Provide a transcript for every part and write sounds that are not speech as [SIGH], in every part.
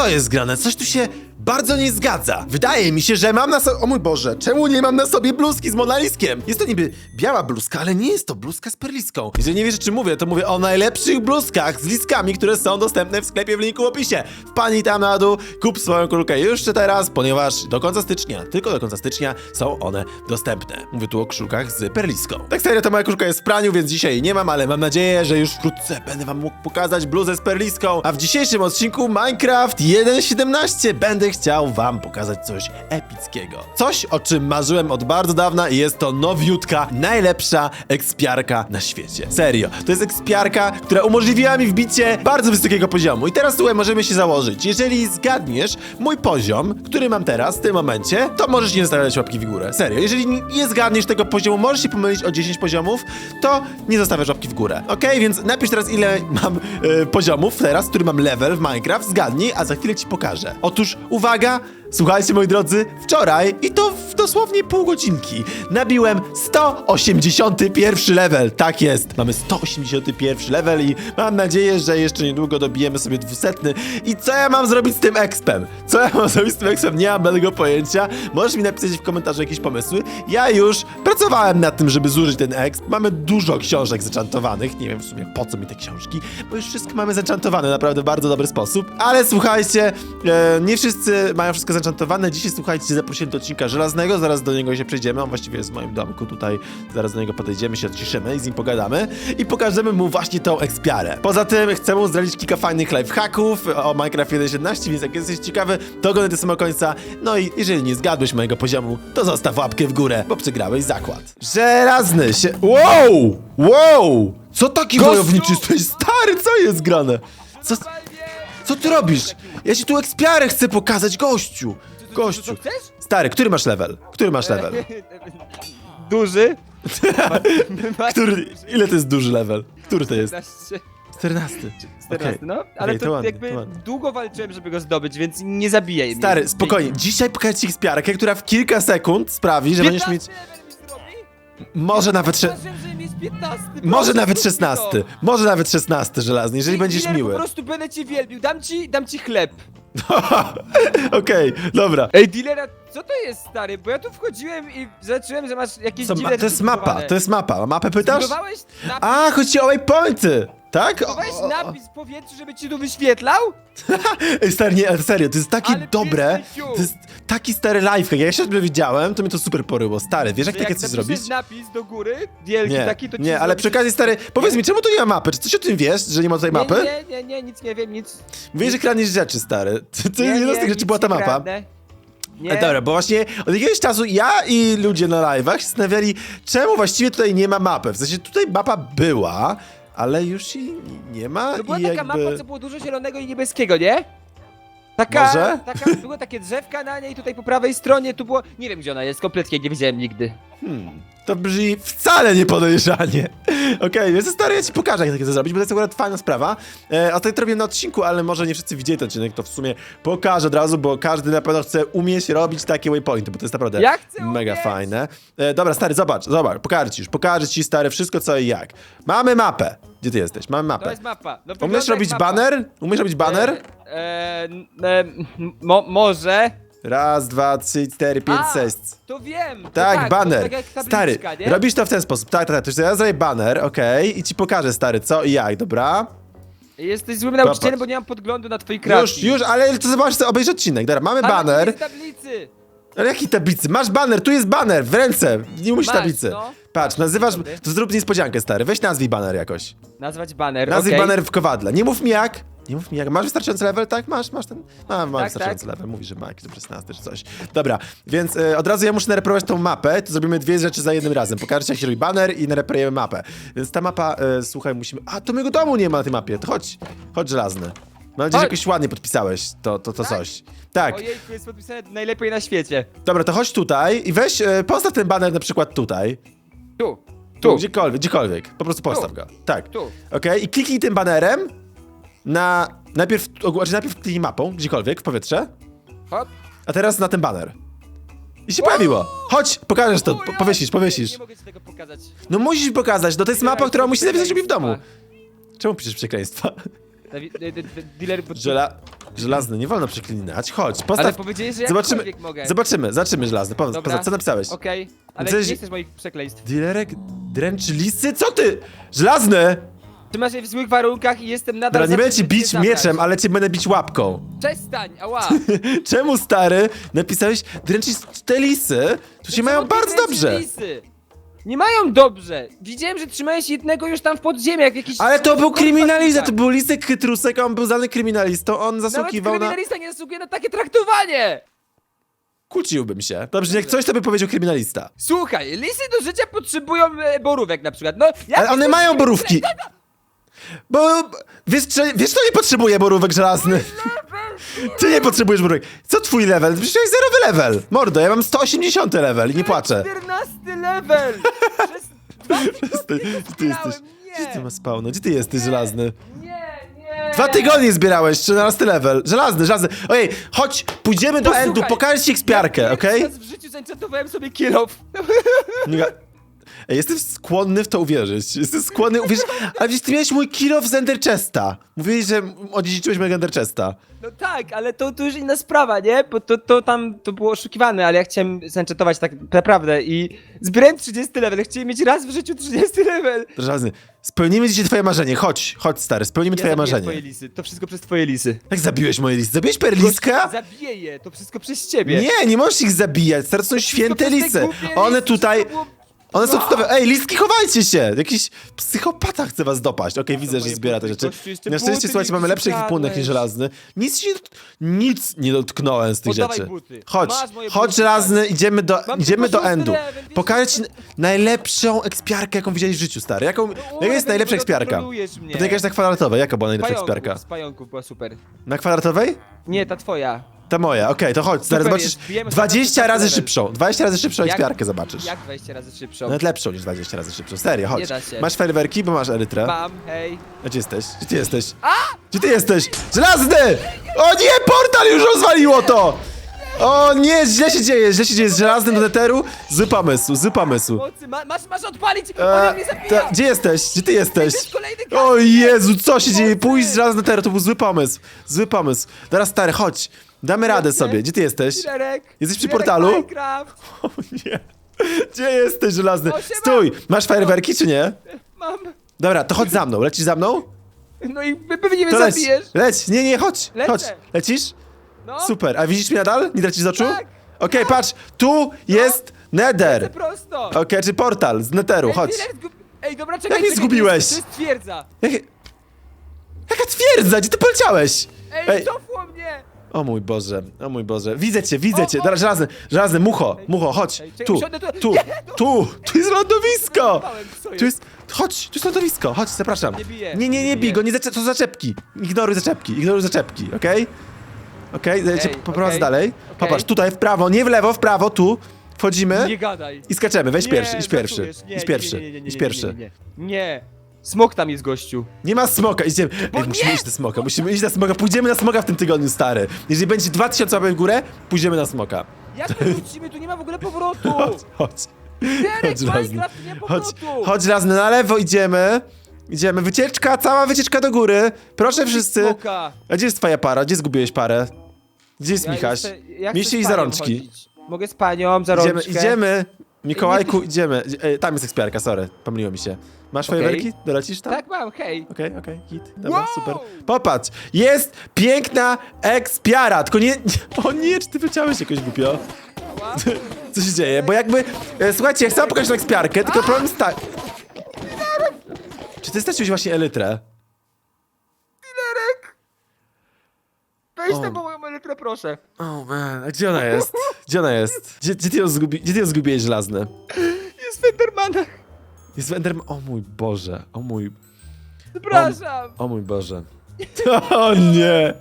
Co jest grane? Coś tu się bardzo nie zgadza. Wydaje mi się, że mam na sobie... O mój Boże, czemu nie mam na sobie bluzki z monaliskiem? Jest to niby biała bluzka, ale nie jest to bluzka z perliską. Jeżeli nie wiesz, czy mówię, to mówię o najlepszych bluzkach z liskami, które są dostępne w sklepie w linku w opisie. Wpadnij tam na dół, kup swoją kulkę już teraz, ponieważ do końca stycznia, tylko do końca stycznia są one dostępne. Mówię tu o koszulkach z perliską. Tak serio, to moja koszulka jest w praniu, więc dzisiaj nie mam, ale mam nadzieję, że już wkrótce będę wam mógł pokazać bluzę z perliską. A w dzisiejszym odcinku Minecraft 1.17 będę chciał wam pokazać coś epickiego. Coś, o czym marzyłem od bardzo dawna i jest to nowiutka, najlepsza ekspiarka na świecie. Serio, to jest ekspiarka, która umożliwiła mi wbicie bardzo wysokiego poziomu. I teraz słuchaj, możemy się założyć. Jeżeli zgadniesz mój poziom, który mam teraz, w tym momencie, to możesz nie zostawiać łapki w górę. Serio, jeżeli nie zgadniesz tego poziomu, możesz się pomylić o 10 poziomów, to nie zostawiasz łapki w górę. Ok, więc napisz teraz ile mam e, poziomów teraz, który mam level w Minecraft, zgadnij, a za chwilę ci pokażę. Otóż uwaga, uwaga, słuchajcie moi drodzy, wczoraj i to w dosłownie pół godzinki nabiłem 181 level. Tak jest, mamy 181 level i mam nadzieję, że jeszcze niedługo dobijemy sobie 200. I co ja mam zrobić z tym expem? Co ja mam [LAUGHS] zrobić z tym expem? Nie mam żadnego pojęcia. Możesz mi napisać w komentarzu jakieś pomysły. Ja już pracowałem nad tym, żeby zużyć ten exp. Mamy dużo książek zaczantowanych. Nie wiem w sumie po co mi te książki, bo już wszystko mamy zaczantowane naprawdę w bardzo dobry sposób. Ale słuchajcie, e, nie wszyscy mają wszystko zaczantowane. Dzisiaj słuchajcie, zaprosiłem do odcinka żelaznego, zaraz do niego się przejdziemy. On właściwie jest w moim domku tutaj. Zaraz do niego podejdziemy, się odciszymy i z nim pogadamy i pokażemy mu właśnie tą ekspiarę. Poza tym chcę mu zdradzić kilka fajnych lifehacków o Minecraft 1.17, więc jak jesteś ciekawy, to oglądaj do samego końca. No i jeżeli nie zgadłeś mojego poziomu, to zostaw łapkę w górę, bo przegrałeś zakład. Żelazny się... Wow! Wow! Co taki Gościu! wojowniczy jesteś? Stary, co jest grane? Co, co ty robisz? Ja ci tu ekspiarę chcę pokazać, gościu! Gościu. Chcesz? Stary, który masz level? Który masz level? [LAUGHS] Duży. [LAUGHS] Który, ile to jest duży level? Który to jest? 14, 14. 14 Okej. no. Ale Okej, to, to ładnie, jakby to ładnie. długo walczyłem, żeby go zdobyć, więc nie zabijaj mnie. Stary, spokojnie. Dzisiaj pokażę ci ekspiarkę, która w kilka sekund sprawi, że będziesz mieć... 15 level mi zrobi? Może nawet... Sze... Uważam, że mi jest 15. Może proszę, nawet zrób mi 16. to. Może nawet 16 żelazny, jeżeli będziesz miły. po prostu będę cię wielbił. Dam ci, dam ci chleb. [LAUGHS] Okej, dobra. Ej, dealera, co to jest, stary? Bo ja tu wchodziłem i zobaczyłem, że masz jakieś Co, ma, dziwne to jest rzeczy mapa, to jest mapa. Mapę pytasz? Zbudowałeś A, chodzi ci o waypointy! Tak? O, o. napis w powietrzu, żeby ci tu wyświetlał? [LAUGHS] Ej, stary, nie, ale serio, to jest takie Ale dobre, piękny ciuch. to jest taki stary lifehack. Jak ja się dobrze widziałem, to mnie to super poryło. Stary, wiesz jak takie coś napiszesz zrobić? napis do góry, wielki Nie, taki, to ci nie, ale przy okazji, stary, powiedz mi, czemu tu nie ma mapy? Czy coś o tym wiesz, że nie ma tutaj mapy? Nie, nie, nie, nie, nic nie wiem, nic. Mówisz, że kraniesz rzeczy, stary. [LAUGHS] To, to jedna z tych rzeczy była ta nie mapa. kradnę. Nie. E, Dobra, bo właśnie od jakiegoś czasu ja i ludzie na live'ach się zastanawiali, czemu właściwie tutaj nie ma mapy. W sensie tutaj mapa była, ale już jej nie ma To była i taka jakby... mapa, co było dużo zielonego i niebieskiego, nie? Taka, Może? taka, były takie drzewka na niej, tutaj po prawej stronie, tu było, nie wiem gdzie ona jest, kompletnie nie widziałem nigdy. Hmm, to brzmi wcale nie podejrzanie. [LAUGHS] Okej, więc stary, ja ci pokażę, jak to zrobić, bo to jest akurat fajna sprawa. E, tutaj to robię na odcinku, ale może nie wszyscy widzieli ten odcinek, to w sumie pokażę od razu, bo każdy na pewno chce umieć robić takie waypointy, bo to jest naprawdę Ja chcę mega umieć! fajne. E, dobra, stary, zobacz, zobacz, pokażę ci już, pokażę ci, stary, wszystko co i jak. Mamy mapę. Gdzie ty jesteś? Mamy To mapę. jest mapa. No, Umiesz wygląda jak robić mapa. baner? Umiesz robić baner? E, e, n- e, m- mo, może. Raz, dwa, trzy, cztery, pięć, A, sześć. To wiem. to Tak, to baner. tak jak stary, tabliczka, nie? robisz to w ten sposób. Tak, tak, tak. To ja zrobię baner, okej, i ci pokażę, stary, co i jak, dobra? Jesteś złym nauczycielem, bo nie mam podglądu na twoi kreacji. Już, już, ale to zobacz, to obejrz odcinek. Dobra, mamy Ale baner. nie z tablicy. Ale jaki tablicy? Masz baner, tu jest baner, w ręce. Nie musisz Masz, tablicy. no. Patrz, nazywasz. To zrób niespodziankę, stary. Weź nazwij baner jakoś. Nazwać baner, Nazwij okej. baner w kowadle. Nie mów mi jak. Nie mów mi jak. Masz wystarczający level, tak? Masz, masz ten. Ma, ma Tak, wystarczający tak. level. Mówi, że ma jakiś tam 16 czy coś. Dobra, więc e, od razu ja muszę nareperować tą mapę. To zrobimy dwie rzeczy za jednym razem. Pokażę ci, jak się robi baner i nareperujemy mapę. Więc ta mapa, e, słuchaj, musimy. A, to mojego domu nie ma na tej mapie. To chodź, chodź żelazny. Mam nadzieję, że Chodź. jakoś ładnie podpisałeś to, to, to Tak? coś. Tak. Ojejku, jest podpisane najlepiej na świecie. Dobra, to chodź tutaj i weź, e, postaw ten baner na przykład tutaj. Tu, Tu, gdziekolwiek, gdziekolwiek. Po prostu postaw Tu. go. Tak. tu. Okej, i kliknij tym banerem na... Najpierw, znaczy najpierw kliknij mapą, gdziekolwiek, w powietrze, Hop. a teraz na ten baner. I się pojawiło. Chodź, pokażesz to, po, powiesisz, powiesisz. Nie mogę ci tego pokazać. No musić pokazać, no to jest mapa, która musi zapisać mi w domu. Czemu piszesz przekleństwa? Dawi- d- d- d- Dealer... Żela... Żelazny, nie wolno przeklinać. Chodź, Ale postaw... powiedziałeś, że Zobaczymy, jakkolwiek mogę. zobaczymy, zobaczymy żelazny. Powiedz, Dobra. co napisałeś? Okej, ale Coś- nie chcesz moich przekleństw. Dealerek dręczy lisy? Co ty? Żelazny! Trzymasz je w złych warunkach i jestem nadal... Dobra, nie będę ci bić zabrać. mieczem, ale cię będę bić łapką. Przestań, ała! [LAUGHS] Czemu, stary, napisałeś dręczyć te lisy? Tu się mają bardzo dobrze. Lisy? Nie mają dobrze! Widziałem, że trzymałeś jednego już tam w podziemiach, jakiś... Ale to był kryminalista, to Tak. był lisek chytrusek, a on był znany kryminalistą, on Nawet zasługiwał na... kryminalista nie zasługuje na takie traktowanie! Kłóciłbym się. Dobrze, niech coś tobie powiedział kryminalista. Słuchaj, lisy do życia potrzebują e, borówek na przykład, no... jak Ale one mają borówki. [LAUGHS] Bo... Wiesz, czy, wiesz, kto nie potrzebuje borówek żelazny? Ty nie potrzebujesz borówek. Co twój level? Przecież jest zerowy level. Mordo, ja mam 180 level i nie płaczę. 14 level! Przez dwa [LAUGHS] Ty, ty jesteś... Nie. Gdzie ty masz spawno? Gdzie ty jesteś, żelazny? Nie, nie! Dwa tygodnie zbierałeś, 13 level. Żelazny, żelazny. Ojej, chodź, pójdziemy do Posłuchaj, endu, pokażę ci ekspiarkę, ja okej? raz w życiu zenchantowałem sobie kill off. Nie- Ej, jestem skłonny w to uwierzyć. Jestem skłonny uwierzyć. Ale wiesz, ty miałeś mój kill off z Ender Chesta. Mówiłeś, że odziedziczyłeś mojego Ender Chesta. No tak, ale to, to już inna sprawa, nie? Bo to, to tam to było oszukiwane, ale ja chciałem zenchantować tak naprawdę i zbierałem 30 level, chciałem mieć raz w życiu 30 level. Żelazny, spełnimy dzisiaj twoje marzenie. Chodź, chodź stary, spełnimy twoje zabiję marzenie. twoje lisy, to wszystko przez twoje lisy. Jak zabiłeś moje listy? Zabiłeś perliska? Zabiję je, to wszystko przez ciebie. Nie, nie możesz ich zabijać. Stary, to są święte przez te lisy. głupie One tutaj... było- One są tutaj. Ej, listki, chowajcie się! Jakiś psychopata chce was dopaść. Okej, widzę, że moje zbiera te rzeczy. gościu, jeszcze Na szczęście, słuchajcie, mi mamy lepszy wykradłeś. ekwipunek niż żelazny. Nic się, nic nie dotknąłem z tych Oddawaj rzeczy. buty. Chodź, Masz moje chodź buty, żelazny, idziemy do, Mam idziemy tylko do szósty endu. level, Pokażę ci najlepszą ekspiarkę, jaką widziałeś w życiu, stary. Jaką, jaka jest najlepsza ekspiarka? mnie. Jakaś na kwadratowej. Jaka była najlepsza ekspiarka? Z pająków była super. Na kwadratowej? Nie, ta twoja. Ta moja, okej, to chodź, stary, Super zobaczysz jest, bijemy 20 sobie razy level. szybszą, 20 razy szybszą Jak- ekspiarkę zobaczysz. Jak 20 razy szybszą? Nawet lepszą niż 20 razy szybszą, serio, chodź. Nie da się. Masz fajerwerki, bo masz erytrę. Mam, hej. A gdzie jesteś? Gdzie ty jesteś? Gdzie ty jesteś? Żelazny! O nie, portal już rozwaliło to! O nie, źle się dzieje, źle się dzieje z żelaznym do neteru. Zły pomysł, zły pomysł. Mocy, ma, masz, masz odpalić! E, On mnie zabija! ta, gdzie jesteś? Gdzie ty jesteś? kolejny O. Jezu, co się dzieje? Pójść z żelaznym do neteru, to był zły pomysł. Zły pomysł. Teraz stary, chodź. Damy radę sobie. Gdzie ty jesteś? Jesteś przy Dilerek portalu? Minecraft! [LAUGHS] O nie. Gdzie jesteś, żelazny? O, siema. Stój! Masz fajerwerki, czy nie? Mam. Dobra, to chodź za mną. Lecisz za mną? No i pe- pewnie mnie To leć. zabijesz. Leć. Nie, nie, chodź. Lecę. Chodź. Lecisz? No, Super, a widzisz mnie nadal? Nie tracisz z oczu? Tak. Okej, patrz, tu jest Nether. lecę prosto. Okej, czy portal z Netheru, Ej, chodź. Zgub... Ej, dobra, czekaj, Jak mnie czekaj, zgubiłeś? To jest, to jest twierdza. Jak... Jaka twierdza, gdzie ty poleciałeś? Ej, Ej. cofło mnie! O mój Boże, o mój Boże. Widzę cię, widzę cię. Teraz żelazny, żelazny, mucho, mucho, chodź. Tu, tu. tu, Nie, tu, tu jest lądowisko. Tu jest? chodź, tu jest lądowisko, chodź, zapraszam. Nie Nie, nie, nie nie bij go, nie zacze- to zaczepki. Ignoruj zaczepki, ignoruj zaczepki, okej? Okej, okay? cię poprowadzę okej, dalej. okej. Popatrz, tutaj w prawo, nie w lewo, w prawo, tu. Wchodzimy Nie gadaj. i skaczemy. Weź Nie, pierwszy, idź pierwszy. żartujesz. Nie, idź nie, pierwszy, nie, nie, nie, nie, idź nie, pierwszy. Nie, nie, nie. nie. Smok tam jest, gościu. Nie ma smoka, idziemy. Ej, musimy iść na smoka, musimy iść na smoka. Pójdziemy na smoka w tym tygodniu, stary. Jeżeli będzie 2000 łapek w górę, pójdziemy na smoka. Jak my wrócimy? Tu nie ma w ogóle powrotu. [LAUGHS] Chodź, chodź. Dilerek, Chodź razem. Minecraft nie ma Chodź, powrotu. chodź razem, na lewo idziemy. Idziemy, wycieczka, cała wycieczka do góry. Proszę wszyscy. Smoka. A gdzie jest twoja para? Gdzie zgubiłeś parę? Gdzie jest Michaś? jeszcze- ja chcę Mieliście z iść za panią rączki. chodzić. Mogę z panią za Idziemy, rączkę. idziemy. Mikołajku, idziemy. E, tam jest ekspiarka, sorry, pomyliło mi się. Masz Okej. fajerwerki? Dolecisz tam? Tak mam, hej. Okej, okej, hit. Dobra, Wow! super. Popatrz, jest piękna ekspiara, tylko nie... [LAUGHS] O nie, czy ty wyciąłeś jakoś głupio? Ała. [LAUGHS] Co się dzieje? Bo jakby... E, słuchajcie, ja chcę wam pokazać tą ekspiarkę, tylko problem jest tak... Czy ty straciłeś właśnie elytrę? Weź O. po moją elytrę, proszę. Oh man, a gdzie ona jest? Gdzie ona jest? Gdzie, gdzie, ty, ją zgubi, gdzie ty ją zgubiłeś żelazny? Jest w Endermanach. Jest w Enderman... O mój Boże, o mój... Przepraszam. O mój Boże. [LAUGHS] O nie!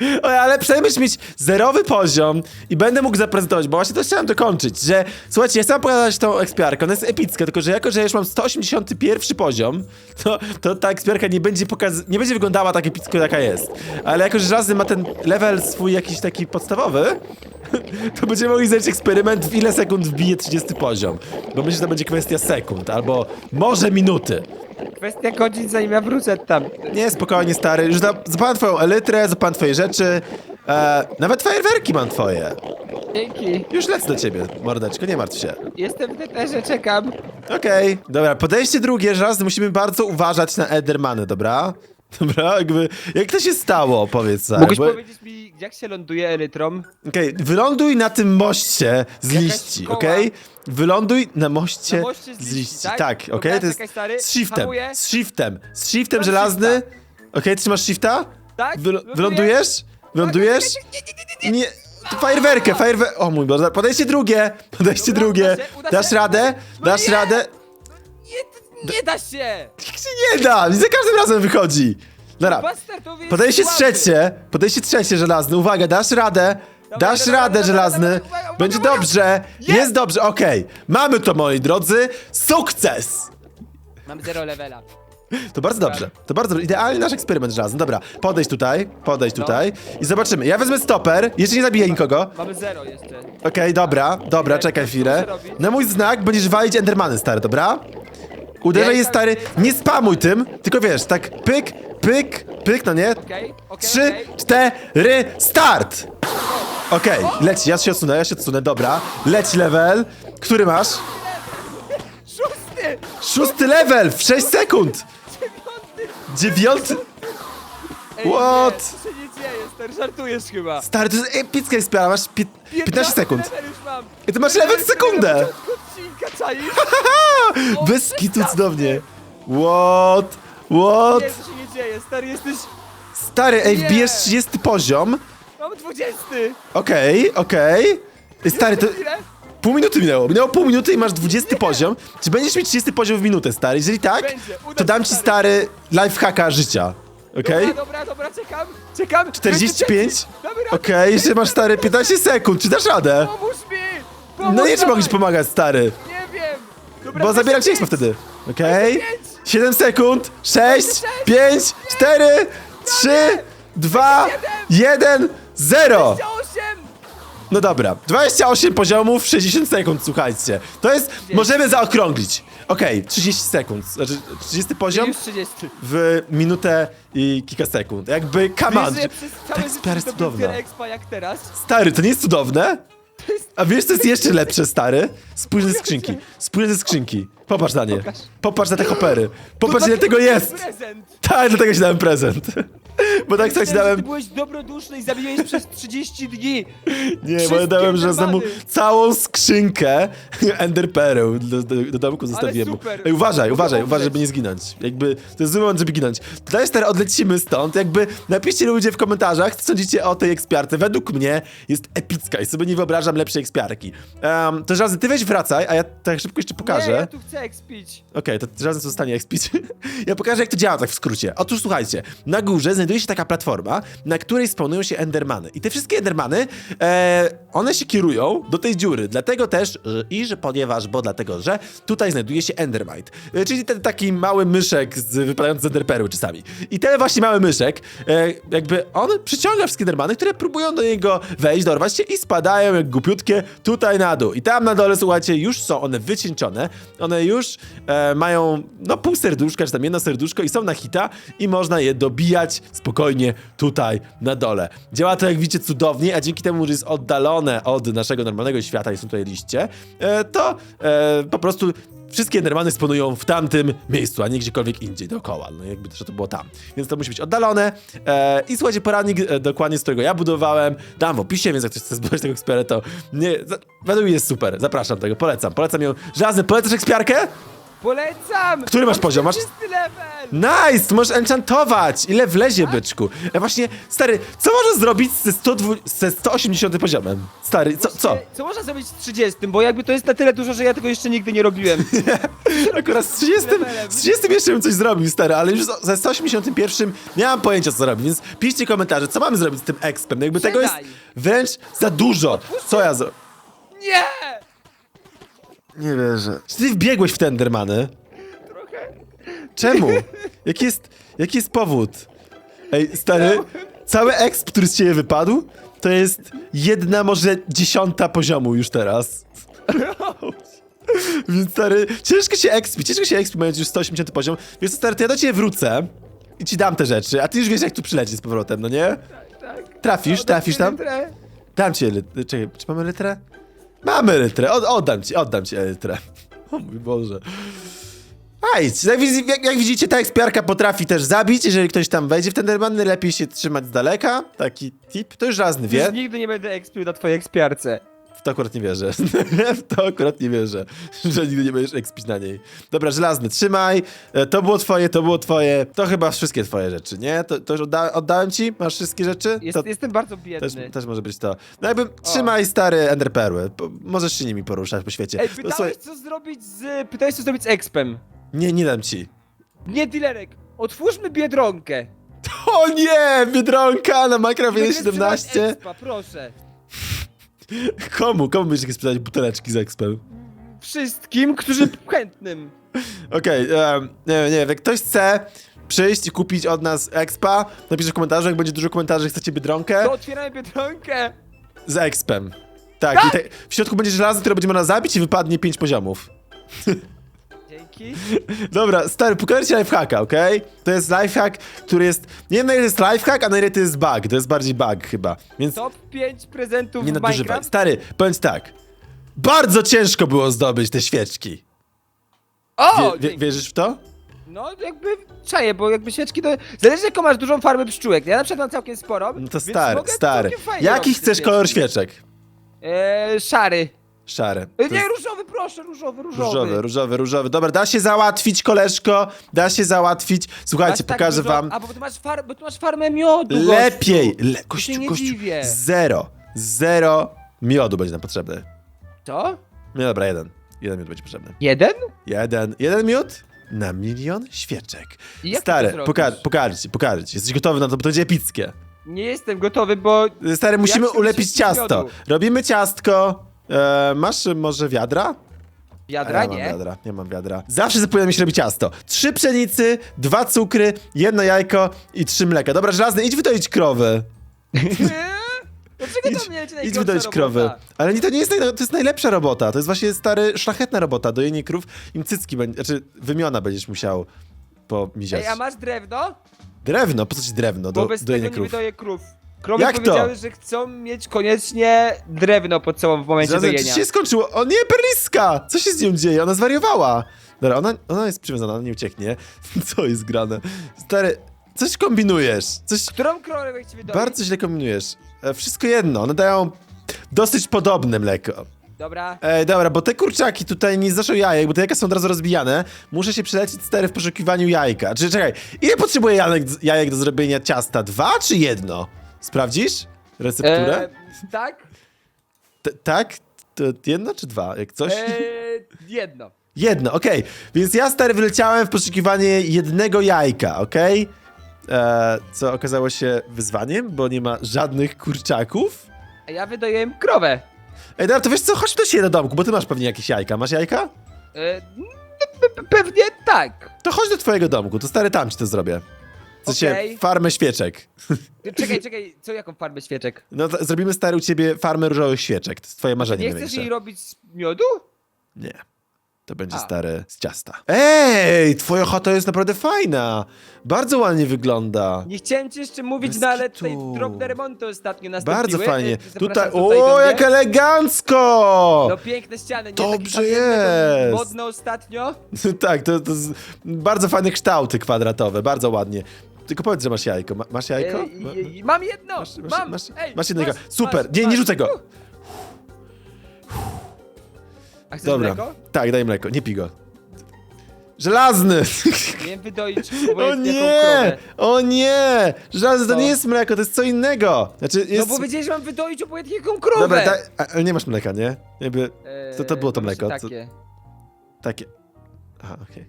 [LAUGHS] O, ale przynajmniej mieć zerowy poziom i będę mógł zaprezentować, bo właśnie to chciałem dokończyć, że słuchajcie, ja chcę pokazać tą ekspiarkę, ona jest epicka, tylko że jako, że ja już mam 181 poziom, to, to ta ekspiarka nie będzie pokaz... nie będzie wyglądała tak epicko, jaka jest. Ale jako, że żelazny ma ten level swój jakiś taki podstawowy, [LAUGHS] to będziemy mogli zrobić eksperyment, w ile sekund wbije 30 poziom. Bo myślę, że to będzie kwestia sekund, albo może minuty. Kwestia godzin zanim ja wrócę tam. Nie, spokojnie, stary. Już za- zapałem twoją elytrę, zapałem twoje rzeczy. E, nawet fajerwerki mam twoje. Dzięki. Już lecę do ciebie, mordeczko, nie martw się. Jestem w neterze, czekam. Okej, dobra, podejście drugie, że raz musimy bardzo uważać na Endermany, dobra? Dobra, jakby, jak to się stało, powiedz tak. Mógłbyś bo- powiedzieć mi, jak się ląduje elytrom? Okej, wyląduj na tym moście z Jakaś liści, szkoła. okej? Wyląduj na moście, Na moście z liści, tak? tak, Dobra, okej? To jest czekaj, stary, z shiftem, hamuję. z shiftem, z shiftem Mam żelazny. Okej, trzymasz shifta? Tak? Wyl- wylądujesz? Wylądujesz? Nie, fajerwerkę, fajerwerkę, o mój Boże, podejście drugie, podejście Dobra, drugie, uda się, uda dasz się. radę? No Dasz nie! radę? Nie, nie da się! Jak się nie da, za każdym razem wychodzi. Dobra, Buster, to jest podejście słaby. trzecie, podejście trzecie żelazny, uwaga, dasz radę, dasz dobra, radę dobra, żelazny, dobra, dobra, uwaga, będzie uwaga. dobrze, Jest! jest dobrze, okej, mamy to moi drodzy, sukces! Mam zero levela. [LAUGHS] To bardzo dobrze, to bardzo dobrze, idealny nasz eksperyment żelazny, dobra, podejdź tutaj, podejdź No. tutaj i zobaczymy, ja wezmę stoper, jeszcze nie zabiję nikogo, Mamy zero jeszcze. okej, dobra, dobra, Ile? czekaj chwilę, na mój znak będziesz walić endermany, stary, dobra? Uderzaj je, tak, stary, nie, nie spamuj tym, tylko wiesz, tak pyk, pyk, pyk, no nie? Okej, okej, Trzy, okej. cztery, start! Okej, leci, ja się odsunę, ja się odsunę, dobra. Leci level. Który masz? Szósty! Szósty level w 6 sekund! Dziewiąty? Ej, What? Nie, co się nie dzieje, stary, żartujesz chyba. Stary, to jest epicka ekspiara, masz pie 15 sekund. level już mam. I ty masz level w sekundę! Na początku odcinka, czaisz? [LAUGHS] O, Bez kitu przestań. cudownie. What? What? Nie, co się nie dzieje, stary, jesteś... Stary, ej, Nie. wbijesz 30 poziom. Mam dwudziesty! Okej, okej. Ej, Stary, to Ile? Pół minuty minęło. Minęło pół minuty i masz 20 poziom. Czy będziesz mieć 30 poziom w minutę, stary? Jeżeli tak, Będzie, uda to się, dam ci stary. lifehacka życia. Okej? Dobra, dobra, dobra, czekam, czekam. 45? Damy radę. Okej, jeszcze masz stary 15 sekund, czy dasz radę? Pomóż mi! Pomóż No nie, czy dawaj. mogę ci pomagać, stary. Nie wiem. Dobra, Bo zabieram ci expo 25. wtedy. Okej? 25. 7 sekund, 6, 5, 4, 3, 2, 1, 0. 28! No dobra, 28 poziomów, 60 sekund, słuchajcie. To jest, możemy zaokrąglić. Okej, 30 sekund, znaczy 30 poziom Już 30. w minutę i kilka sekund. Jakby, come on. Wiesz, że przez Ta całe ekspiara jest życie zdobyłem cudowna. tyle expa jak teraz? Stary, to nie jest cudowne? A wiesz, co jest jeszcze lepsze, stary? Spójrz ze skrzynki. Spójrz ze skrzynki. Popatrz na nie. Pokaż. Popatrz na te hopery. Popatrz, ile tego jest. prezent. Tak, dlatego ci dałem prezent. Bo tak sobie ci Myślałem, że Ty dałem... byłeś dobroduszny i zabiłeś przez 30 dni. [LAUGHS] Nie, bo ja dałem żadnemu Endermany. całą skrzynkę [LAUGHS] Ender Pearl do, do, do domku zostawiłem. mu. super. Ej, uważaj, uważaj, uważaj, żeby nie zginąć. Jakby, to jest zły moment, żeby ginąć. Tutaj stary, odlecimy stąd, jakby napiszcie ludzie w komentarzach, co sądzicie o tej ekspiarce. Według mnie jest epicka i sobie nie wyobrażam lepszej ekspiarki. Um, to ty weź wracaj, a ja tak szybko jeszcze pokażę. Nie, ja tu chcę expić. Okej, to razem zostanie expić. [LAUGHS] ja pokażę, jak to działa tak w skrócie. Otóż słuchajcie, na górze znajduje się taka platforma, na której spawnują się endermany. I te wszystkie endermany, e, one się kierują do tej dziury. Dlatego też, i że ponieważ, bo dlatego, że tutaj znajduje się endermite. E, czyli ten taki mały myszek z, wypadający z enderperły czasami. I ten właśnie mały myszek, e, jakby on przyciąga wszystkie endermany, które próbują do niego wejść, dorwać się i spadają jak głupiutkie tutaj na dół. I tam na dole, słuchajcie, już są one wycieńczone. One już e, mają no pół serduszka, czy tam jedno serduszko i są na hita i można je dobijać spokojnie tutaj na dole. Działa to jak widzicie cudownie, a dzięki temu, że jest oddalone od naszego normalnego świata i są tutaj liście, e, to e, po prostu wszystkie Endermany spawnują w tamtym miejscu, a nie gdziekolwiek indziej dookoła. No jakby to, że to było tam. Więc to musi być oddalone. E, I słuchajcie, poradnik dokładnie z którego ja budowałem, dam w opisie, więc jak ktoś chce zbudować tego ekspera, to nie, według mnie jest super. Zapraszam tego, polecam. Polecam ją. Żazny, polecasz ekspiarkę? Polecam! Który masz poziom? Masz- 40 level! Nice! To możesz enchantować! Ile wlezie, byczku? Ja właśnie, stary, co możesz zrobić ze, 120, ze 180 poziomem? Stary, co? co? Co można zrobić z 30? Bo jakby to jest na tyle dużo, że ja tego jeszcze nigdy nie robiłem. [LAUGHS] Akurat z 30, levelem. z 30 jeszcze bym coś zrobił, stary, ale już ze 181 nie mam pojęcia, co robić, więc piszcie komentarze, co mamy zrobić z tym expem. No Jakby tego jest Sprzedaj. wręcz za dużo. Co ja zrobię? Nie! Nie wierzę. Czy ty wbiegłeś w te Endermany? Trochę. Czemu? Jaki jest, jaki jest powód? Ej, stary, cały exp, który z ciebie wypadł, to jest jedna, może dziesiąta poziomu już teraz. [LAUGHS] Więc stary, ciężko się expi, ciężko się expi, mając już 180 poziom. Więc stary, to ja do ciebie wrócę i ci dam te rzeczy, a ty już wiesz jak tu przylecieć z powrotem, no nie? Tak. Trafisz, trafisz tam? Litrę. Dam ci litrę. Czekaj, czy mamy litrę? Mamy litrę, Od, oddam ci, oddam ci litrę. O mój Boże. Ajdź, jak, jak, jak widzicie, ta ekspiarka potrafi też zabić, jeżeli ktoś tam wejdzie w ten derman, lepiej się trzymać z daleka. Taki tip, to już razny wie. Już nigdy nie będę expił na twojej ekspiarce. W to akurat nie wierzę. [LAUGHS] w to akurat nie wierzę, że nigdy nie będziesz expić na niej. Dobra, żelazny, trzymaj. E, To było twoje, to było twoje. To chyba wszystkie twoje rzeczy, nie? To, to już odda oddałem ci? Masz wszystkie rzeczy? Jest, to Jestem bardzo też, biedny. też może być to. No jakby trzymaj stare enderperły. Możesz się nimi poruszać po świecie. Ej, No, pytałeś słuchaj, co zrobić z... Pytałeś co zrobić z expem. nie, nie dam ci. Nie, dealerek, otwórzmy Biedronkę. [LAUGHS] O nie! Biedronka na Minecraft Będziemy sprzedawać 1.17. Expa, proszę. Komu? Komu będziesz takie sprzedać buteleczki z expem? Wszystkim, którzy chętnym. Okej, em, nie, nie, jak ktoś chce przyjść i kupić od nas expa, napisze w komentarzu, jak będzie dużo komentarzy, że chcecie biedronkę To otwieramy Biedronkę. z expem. Tak, i te, w środku będzie żelazo, które będzie można zabić i wypadnie 5 poziomów. [LAUGHS] [LAUGHS] Dobra, stary, pokażę ci lifehacka, okej? To jest lifehack, który jest... Nie wiem na ile jest lifehack, a na ile to jest bug. To jest bardziej bug chyba, więc Top 5 prezentów nie w nadużywaj. Minecraft. Stary, powiem ci tak. Bardzo ciężko było zdobyć te świeczki. O! Wie, wie, dzięki. wierzysz w to? No jakby czaję, bo jakby świeczki to... Zależy jaką masz dużą farmę pszczółek. Ja na przykład mam całkiem sporo, No to więc stary, mogę stary. całkiem fajnie Jaki robić te chcesz kolor świeczki. świeczek? Eee, szary. Szare. E, To Nie, jest- różowy, proszę, różowy, różowy. Różowy, różowy, różowy. Dobra, da się załatwić, koleżko. Da się załatwić. Słuchajcie, Masz tak pokażę dużo- wam. A, bo ty masz, far... bo ty masz farmę miodu, Lepiej. Le... Kościół, nie kościół. dziwię. Zero. Zero miodu będzie nam potrzebny. Co? No dobra, jeden. Jeden miód będzie potrzebny. Jeden? Jeden. Jeden miód na milion świeczek. I jak ty Stary, to zrobisz? poka pokażę ci, pokażę ci. Jesteś gotowy na to, bo to będzie epickie. Nie jestem gotowy, bo... Stary, musimy się ulepić ciasto. Robimy ciastko. E, masz może wiadra? Wiadra A ja mam nie. wiadra, nie mam wiadra. Zawsze zapominam się robić ciasto. Trzy pszenicy, dwa cukry, jedno jajko i trzy mleka. Dobra, żelazny, idź wydoić krowy. [LAUGHS] Dlaczego Idź, to mnie leci idź wydoić robota? krowy. Ale nie, to nie jest, naj, to jest najlepsza robota. To jest właśnie stary, szlachetna robota. Dojenie krów, im cycki będzie, znaczy wymiona będziesz musiał pomiziać. Ej, a masz drewno? Drewno, po co ci drewno Bo do bez dojenia tego nie wydoję krów. Krowy Jak to? powiedziały, że chcą mieć koniecznie drewno pod sobą w momencie czy dojenia. się skończyło? O nie, Perliska! Co się z nią dzieje? Ona zwariowała. Dobra, ona, ona jest przywiązana, ona nie ucieknie. [LAUGHS] Co jest grane? Stary, coś kombinujesz. Coś Którą krowę chcecie wydoić? bardzo źle kombinujesz. E, Wszystko jedno, one dają dosyć podobne mleko. Dobra. Ej, dobra, bo te kurczaki tutaj nie znoszą jajek, bo te jajka są od razu rozbijane. Muszę się przelecieć stary w poszukiwaniu jajka. Czy czekaj, ile potrzebuję jajek, jajek do zrobienia ciasta? Dwa czy jedno? Sprawdzisz? Recepturę? E, tak? T- tak? To jedno czy dwa? Jak coś? E, jedno. Jedno, okej. Więc ja stary wyleciałem w poszukiwanie jednego jajka, okej? E, Co okazało się wyzwaniem, bo nie ma żadnych kurczaków. A ja wydoję krowę. Ej, dobra, to wiesz co, chodź do siebie do domku, bo ty masz pewnie jakieś jajka. Masz jajka? E, pe- pe- pewnie tak. To chodź do twojego domku, to stary tam ci to zrobię. Co się, Okej. farmę świeczek. Czekaj, czekaj, co jaką farbę świeczek? No to zrobimy stary u ciebie farmę różowych świeczek. To jest twoje marzenie Nie chcesz największe. jej robić z miodu? Nie. To będzie A. stary z ciasta. Ej, twoja chata jest naprawdę fajna. Bardzo ładnie wygląda. Nie chciałem ci jeszcze mówić, Bez no ale tutaj kitu. drobne remonty ostatnio nastąpiły. Bardzo fajnie. E, zapraszam Tutaj, do o, mnie. jak elegancko! No piękne ściany, nie? Dobrze kamienne, jest. Modne ostatnio. [LAUGHS] tak, to, to z, bardzo fajne kształty kwadratowe, bardzo ładnie. Tylko powiedz, że masz jajko. Ma, masz jajko? Ma- mam jedno! Masz- masz- mam! masz- Ej, masz jednego. Super, nie- nie rzucaj go. A chcesz Dobra. mleko? Tak, daj mleko, nie pij go. Żelazny! Nie wydoić [LAUGHS] O nie! O nie! Żelazny to Co? nie jest mleko, to jest co innego. Znaczy No jest... bo powiedziałeś, że mam wydoić obojętnie jaką krowę! Dobra, a, ale nie masz mleka, nie? Jakby Eee, to- było to mleko, co- Takie. takie... Aha, okej.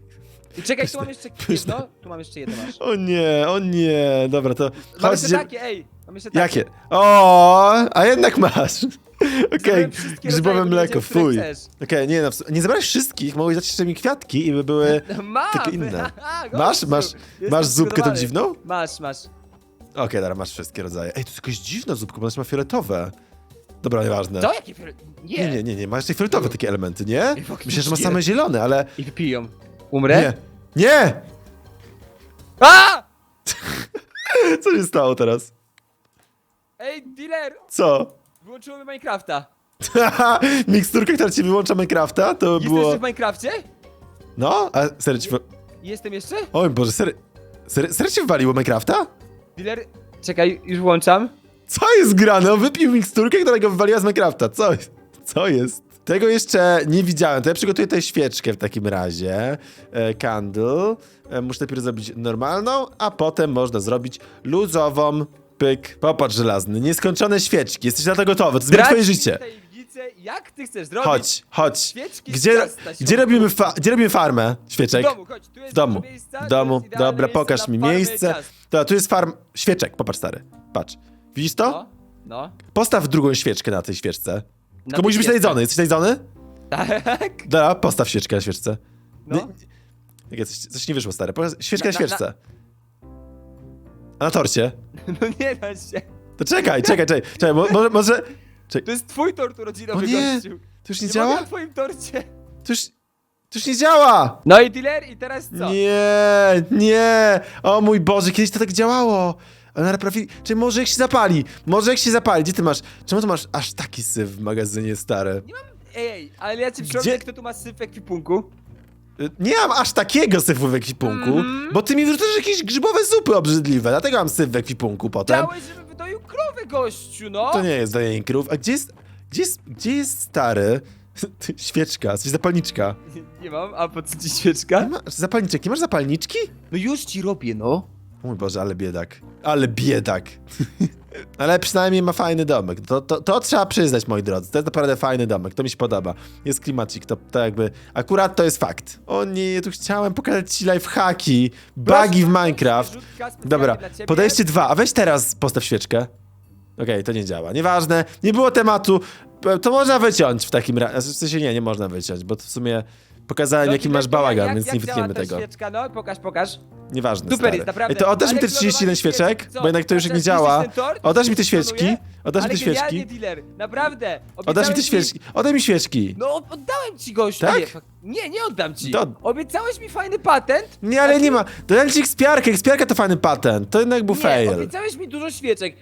I czekaj, tu mam jeszcze jedno, tu mam jeszcze jedno masz. O nie, o nie, dobra, to Mam jeszcze takie, ej! Mam jeszcze takie. Jakie? O, a jednak masz. [LAUGHS] Okej, Zabrałem wszystkie grzybowe rodzaje mleko, ludzie, które fuj. chcesz. Okej, nie, no, w nie zabrałeś wszystkich, mogłeś dać jeszcze mi kwiatki i by były... [LAUGHS] Mam! Takie inne. [LAUGHS] Masz, masz, jestem masz zupkę tą przygotowany. dziwną? Masz, masz. Okej, dobra, masz wszystkie rodzaje. Ej, to jest jakaś dziwna zupka, bo ona ma fioletowe. Dobra, nieważne. Co? Jakie fiol... Nie. Nie, nie, nie, nie, masz jeszcze fioletowe takie elementy, nie? Myślę, że masz same zielone, ale... I wypiją. Umrę? Nie, nie! A! [LAUGHS] Co się stało teraz? Ej, dealer! Co? Wyłączyłem Minecrafta. [LAUGHS] Miksturka, która ci wyłącza Minecrafta, to Jesteś było... jeszcze w Minecrafcie? No, a serio ci... wy- Jestem jeszcze? Oj Boże, serio... Serio, serio ci wywaliło Minecrafta? Dealer... Czekaj, już włączam. Co jest grane? On wypił miksturkę, która go wywaliła z Minecrafta. Co, co jest? Tego jeszcze nie widziałem. To ja przygotuję tutaj świeczkę w takim razie. E, candle. E, muszę najpierw zrobić normalną, a potem można zrobić luzową. Pyk. Popatrz żelazny. Nieskończone świeczki. Jesteś na to gotowy. To zmieni twoje życie. tajemnicę, jak ty chcesz zrobić? Chodź, chodź. Świeczki z Gdzie, ciasta gdzie, robimy fa- gdzie robimy farmę W świeczek? domu, chodź, tu jest W domu. dużo miejsca, W domu. idealne Dobra, miejsce pokaż na mi farmę miejsce. ciast. To, tu jest farm świeczek. Popatrz stary. Patrz. Widzisz to? No, no. Postaw drugą świeczkę na tej świeczce. Tylko musisz być najedzony. Jesteś najedzony? Tak? Dobra, postaw świeczkę na świeczce. No. Nie, coś, coś nie wyszło, stary. Pokaż- Świeczkę na, Na- na- świeczce. A na torcie? [LAUGHS] No nie da się. To czekaj, czekaj, czekaj. czekaj mo, może, może... To jest twój tort urodzinowy, O nie, gościu. To już nie, Nie działa? na twoim torcie. To już... To już nie działa! No i dealer, i teraz co? Nie, nie! O mój Boże, kiedyś to tak działało! Ale naprawili... Czy może jak się zapali? Może jak się zapali? Gdzie ty masz... Czemu tu masz aż taki syf w magazynie, stary? Ej, ale ja ci Gdzie- przypomnę, kto tu ma syf w ekwipunku. Y, Nie mam aż takiego syfu w ekwipunku, Mhm. bo ty mi wrzucasz jakieś grzybowe zupy obrzydliwe, dlatego mam syf w ekwipunku potem. Chciałeś, żeby wydoił krowę, gościu, no! To nie jest danie krów. A gdzie jest... Gdzie jest, gdzie jest stary? Ty, [LAUGHS] Świeczka, coś zapalniczka. Nie mam, a po co ci świeczka? Nie masz zapalniczek, nie masz zapalniczki? No już ci robię, no. Mój Boże, ale biedak. Ale biedak. [LAUGHS] ale przynajmniej ma fajny domek. To, to, to trzeba przyznać, moi drodzy. To jest naprawdę fajny domek. To mi się podoba. Jest klimacik, to, to jakby... Akurat to jest fakt. O nie, ja tu chciałem pokazać ci lifehacki, bugi w Minecraft. Dobra, podejście dwa, a weź teraz postaw świeczkę. Okej, to nie działa. Nieważne, nie było tematu. To można wyciąć w takim razie. W sensie nie, nie można wyciąć, bo to w sumie pokazałem jaki masz bałagan, więc nie wytniemy tego. Świeczka, no, pokaż, pokaż. Nieważne, Super stary. jest, naprawdę. Ej, to oddasz mi te Ale 31 klonowanie świeczek, świeczek, co? bo jednak to już nie działa. ten tort? Oddasz mi te świeczki, klonuje? oddasz mi Ale te genialnie, świeczki. dealer, naprawdę. Oddasz mi te świeczki. Oddaj mi świeczki. No, oddałem ci gościu. Tak? Nie, fak- nie, nie oddam ci. To- Obiecałeś mi fajny patent. Nie, ale nie ma. Dałem ci ekspiarkę, ekspiarka to fajny patent. To jednak był Nie, fail. obiecałeś mi dużo świeczek.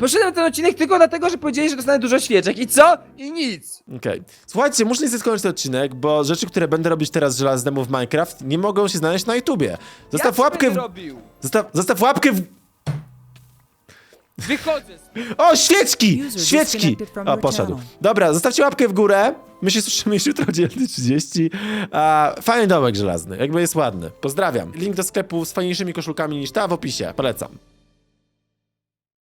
Poszedłem ten odcinek tylko dlatego, że powiedziałeś, że dostanę dużo świeczek. I co? I nic. Okej. Słuchajcie, muszę niestety skończyć ten odcinek, bo rzeczy, które będę robić teraz z żelaznemu w Minecraft, nie mogą się znaleźć na YouTubie. Zostaw ja łapkę w... robił. Zostaw, zostaw łapkę w... Wychodzę. z- O, świeczki! User Świeczki! disconnected from O, your poszedł. channel. Dobra, zostawcie łapkę w górę. My się słyszymy już jutro o 9.30. A, Fajny domek żelazny, jakby jest ładny. Pozdrawiam. Link do sklepu z fajniejszymi koszulkami niż ta w opisie. Polecam.